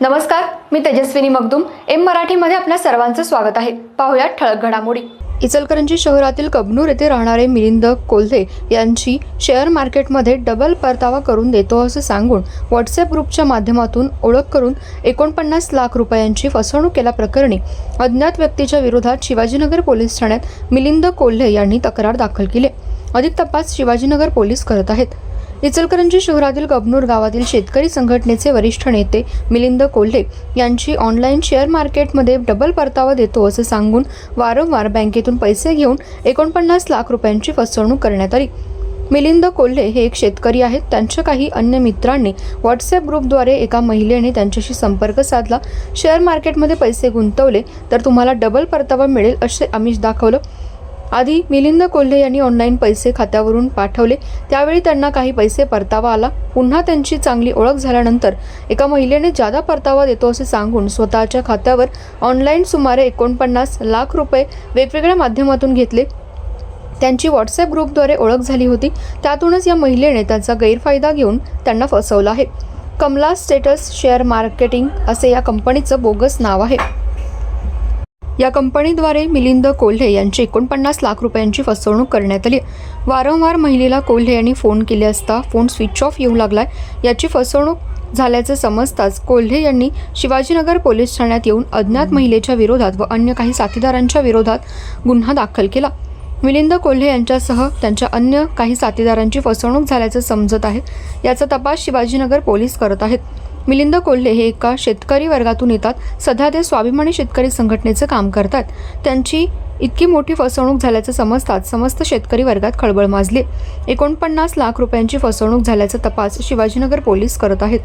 नमस्कार मी तेजस्विनी मगदुम. एम मराठीमध्ये आपल्या सर्वांचं स्वागत आहे. पाहुयात ठळक घडामोडी. इचलकरंजी शहरातील कबनूर येथे राहणारे मिलिंद कोल्हे यांची शेअर मार्केटमध्ये डबल परतावा करून देतो असं सांगून व्हॉट्सअप ग्रुपच्या माध्यमातून ओळख करून एकोणपन्नास लाख रुपयांची फसवणूक केल्याप्रकरणी अज्ञात व्यक्तीच्या विरोधात शिवाजीनगर पोलीस ठाण्यात मिलिंद कोल्हे यांनी तक्रार दाखल केली. अधिक तपास शिवाजीनगर पोलीस करत आहेत. इचलकरंजी शहरातील कबनूर गावातील शेतकरी संघटनेचे वरिष्ठ नेते मिलिंद कोल्हे यांची ऑनलाईन शेअर मार्केटमध्ये डबल परतावा देतो असं सांगून वारंवार बँकेतून पैसे घेऊन एकोणपन्नास लाख रुपयांची फसवणूक करण्यात आली. मिलिंद कोल्हे हे एक शेतकरी आहेत. त्यांच्या काही अन्य मित्रांनी व्हॉट्सअप ग्रुपद्वारे एका महिलेने त्यांच्याशी संपर्क साधला. शेअर मार्केटमध्ये पैसे गुंतवले तर तुम्हाला डबल परतावा मिळेल असे आमिष दाखवलं. आधी मिलिंद कोल्हे यांनी ऑनलाईन पैसे खात्यावरून पाठवले. त्यावेळी त्यांना काही पैसे परतावा आला. पुन्हा त्यांची चांगली ओळख झाल्यानंतर एका महिलेने जादा परतावा देतो असे सांगून स्वतःच्या खात्यावर ऑनलाईन सुमारे एकोणपन्नास लाख रुपये वेगवेगळ्या माध्यमातून घेतले. त्यांची व्हॉट्सअप ग्रुपद्वारे ओळख झाली होती. त्यातूनच या महिलेने त्यांचा गैरफायदा घेऊन त्यांना फसवलं आहे. कमला स्टेटस शेअर मार्केटिंग असे या कंपनीचं बोगस नाव आहे. या कंपनीद्वारे मिलिंद कोल्हे यांची एकोणपन्नास लाख रुपयांची फसवणूक करण्यात आली. वारंवार महिलेला कोल्हे यांनी फोन केले असता फोन स्विच ऑफ येऊ लागलाय. याची फसवणूक झाल्याचं समजताच कोल्हे यांनी शिवाजीनगर पोलीस ठाण्यात येऊन अज्ञात महिलेच्या विरोधात व अन्य काही साथीदारांच्या विरोधात गुन्हा दाखल केला. मिलिंद कोल्हे यांच्यासह त्यांच्या अन्य काही साथीदारांची फसवणूक झाल्याचं समजत आहे. याचा तपास शिवाजीनगर पोलीस करत आहेत. मिलिंद कोल्हे हे एका शेतकरी वर्गातून येतात. सध्या ते स्वाभिमानी शेतकरी संघटनेचं काम करतात. त्यांची इतकी मोठी फसवणूक झाल्याचं समजताच समस्त शेतकरी वर्गात खळबळ माजली. एकोणपन्नास लाख रुपयांची फसवणूक झाल्याचा तपास शिवाजीनगर पोलीस करत आहेत.